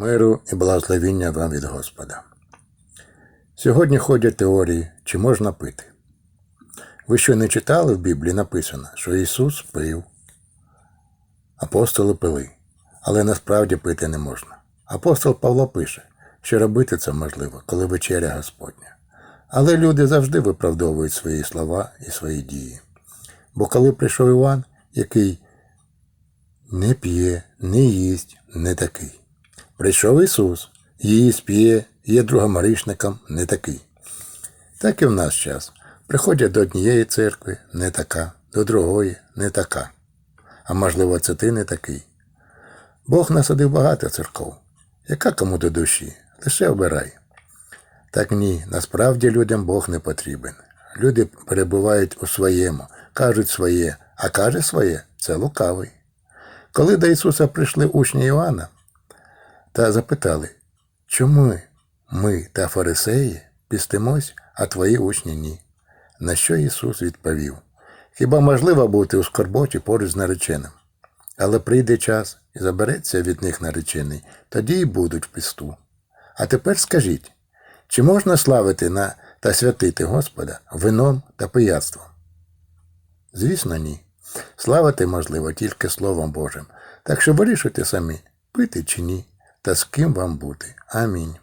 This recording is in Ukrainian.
Миру і благословіння вам від Господа. Сьогодні ходять теорії, чи можна пити. Ви що не читали в Біблії написано, що Ісус пив, апостоли пили, але насправді пити не можна. Апостол Павло пише, що робити це можливо, коли вечеря Господня. Але люди завжди виправдовують свої слова і свої дії. Бо коли прийшов Іван, який не п'є, не їсть, не такий. Прийшов Ісус, їсть, п'є, є другомаришником, не такий. Так і в наш час. Приходять до однієї церкви не така, до другої не така. А можливо, це ти не такий. Бог насадив багато церков. Яка кому до душі? Лише обирай. Так ні, насправді людям Бог не потрібен. Люди перебувають у своєму, кажуть своє, а каже своє це лукавий. Коли до Ісуса прийшли учні Іоанна та запитали, чому ми та фарисеї пістимось, а твої учні ні? На що Ісус відповів? Хіба можливо бути у скорботі поруч з нареченим? Але прийде час і забереться від них наречений, тоді й будуть в пісту. А тепер скажіть, чи можна славити на та святити Господа вином та пияцтвом? Звісно, ні. Славити можливо тільки Словом Божим. Так що вирішуйте самі, пити чи ні, та з ким вам бути. Амінь.